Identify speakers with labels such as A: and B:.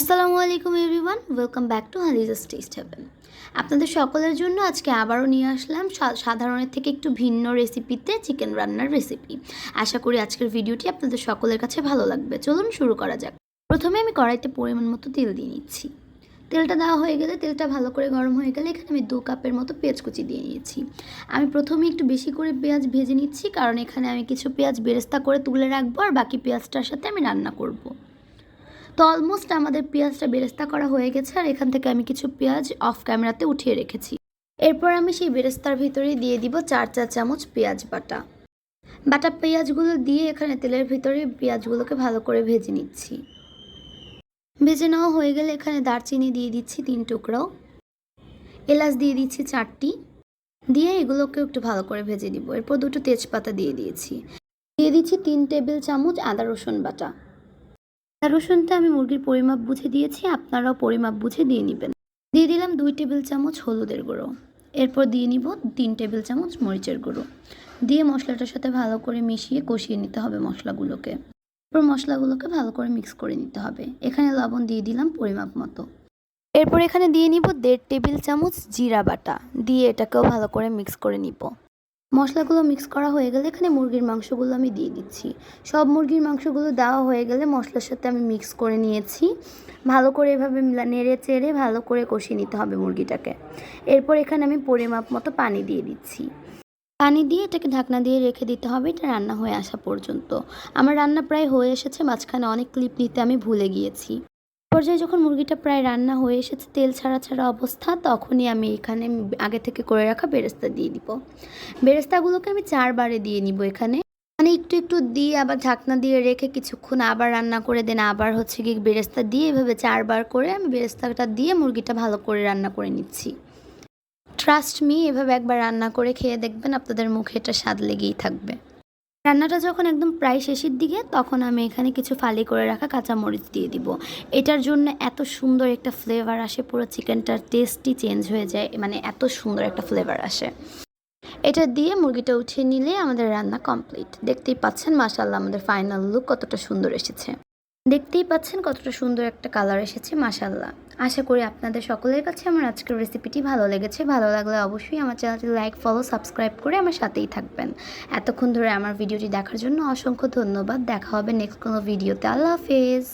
A: আসসালামু আলাইকুম everyone, welcome back to Halija's taste heaven. আপনাদের সকলের জন্য আজকে আবারও নিয়ে আসলাম সাধারণের থেকে একটু ভিন্ন রেসিপিতে চিকেন রান্নার রেসিপি। আশা করি আজকের ভিডিওটি আপনাদের সকলের কাছে ভালো লাগবে। চলুন শুরু করা যাক। প্রথমে আমি কড়াইতে পরিমাণ মতো তেল দিয়ে নিচ্ছি। তেলটা দেওয়া হয়ে গেলে তেলটা ভালো করে গরম হয়ে গেলে এখানে আমি দু কাপের মতো পেঁয়াজ কুচি দিয়ে নিয়েছি। আমি প্রথমে একটু বেশি করে পেঁয়াজ ভেজে নিচ্ছি, কারণ এখানে আমি কিছু পেঁয়াজ বেরেস্তা করে তুলে রাখব আর বাকি পেঁয়াজটার সাথে আমি রান্না করব। তো অলমোস্ট আমাদের পেঁয়াজটা বেরেস্তা করা হয়ে গেছে, আর এখান থেকে আমি কিছু পেঁয়াজ অফ ক্যামেরাতে উঠিয়ে রেখেছি। এরপর আমি সেই বেরেস্তার ভিতরে দিয়ে দিব চার চা চামচ পেঁয়াজ বাটা। বাটা পেঁয়াজগুলো দিয়ে এখানে তেলের ভিতরে পেঁয়াজগুলোকে ভালো করে ভেজে নিচ্ছি। ভেজে নেওয়া হয়ে গেলে এখানে দারচিনি দিয়ে দিচ্ছি তিন টুকরো। এলাচ দিয়ে দিচ্ছি চারটি। দিয়ে এগুলোকে একটু ভালো করে ভেজে দিব এরপর দুটো তেজপাতা দিয়ে দিয়েছি। দিয়ে দিচ্ছি তিন টেবিল চামচ আদা রসুন বাটা। রসুনটা আমি মুরগির পরিমাপ বুঝে দিয়েছি, আপনারাও পরিমাপ বুঝে দিয়ে নেবেন। দিয়ে দিলাম দুই টেবিল চামচ হলুদের গুঁড়ো। এরপর দিয়ে নিব তিন টেবিল চামচ মরিচের গুঁড়ো। দিয়ে মশলাটার সাথে ভালো করে মিশিয়ে কষিয়ে নিতে হবে মশলাগুলোকে। এরপর মশলাগুলোকে ভালো করে মিক্স করে নিতে হবে। এখানে লবণ দিয়ে দিলাম পরিমাপ মতো। এরপর এখানে দিয়ে নিব দেড় টেবিল চামচ জিরা বাটা। দিয়ে এটাকেও ভালো করে মিক্স করে নিব। মশলাগুলো মিক্স করা হয়ে গেলে এখানে মুরগির মাংসগুলো আমি দিয়ে দিচ্ছি। সব মুরগির মাংসগুলো দেওয়া হয়ে গেলে মশলার সাথে আমি মিক্স করে নিয়েছি। ভালো করে এভাবে নেড়ে চেড়ে ভালো করে কষিয়ে নিতে হবে মুরগিটাকে। এরপর এখানে আমি পরিমাপ মতো পানি দিয়ে দিচ্ছি। পানি দিয়ে এটাকে ঢাকনা দিয়ে রেখে দিতে হবে, এটা রান্না হয়ে আসা পর্যন্ত। আমার রান্না প্রায় হয়ে এসেছে, মাঝখানে অনেক ক্লিপ নিতে আমি ভুলে গিয়েছি। পর্যায়ে যখন মুরগিটা প্রায় রান্না হয়ে এসেছে তেল ছাড়া ছাড়া অবস্থা, তখনই আমি এখানে আগে থেকে করে রাখা বেরেস্তা দিয়ে দিব। বেরেস্তাগুলোকে আমি চারবারে দিয়ে নিব এখানে। মানে একটু একটু দিয়ে আবার ঢাকনা দিয়ে রেখে কিছুক্ষণ আবার রান্না করে, দেন আবার হচ্ছে কি বেরেস্তা দিয়ে এভাবে চারবার করে আমি বেরেস্তাটা দিয়ে মুরগিটা ভালো করে রান্না করে নিচ্ছি। ট্রাস্ট মি এভাবে একবার রান্না করে খেয়ে দেখবেন আপনাদের মুখে এটা স্বাদ লেগেই থাকবে। রান্নাটা যখন একদম প্রায় শেষের দিকে, তখন আমি এখানে কিছু ফালি করে রাখা কাঁচা মরিচ দিয়ে দিব। এটার জন্য এত সুন্দর একটা ফ্লেভার আসে, পুরো চিকেনটার টেস্টই চেঞ্জ হয়ে যায় মানে এত সুন্দর একটা ফ্লেভার আসে। এটা দিয়ে মুরগিটা উঠিয়ে নিলে আমাদের রান্না কমপ্লিট দেখতেই পাচ্ছেন মাসাল্লাহ আমাদের ফাইনাল লুক কতটা সুন্দর এসেছে। দেখতেই পাচ্ছেন কতটা সুন্দর একটা কালার এসেছে মাশাল্লাহ আশা করি আপনাদের সকলের কাছে আমার আজকের রেসিপিটি ভালো লেগেছে। ভালো লাগলে অবশ্যই আমার চ্যানেলটি লাইক ফলো সাবস্ক্রাইব করে আমার সাথেই থাকবেন। এতক্ষণ ধরে আমার ভিডিওটি দেখার জন্য অসংখ্য ধন্যবাদ। দেখা হবে নেক্সট কোনো ভিডিওতে আল্লাহ হাফেজ।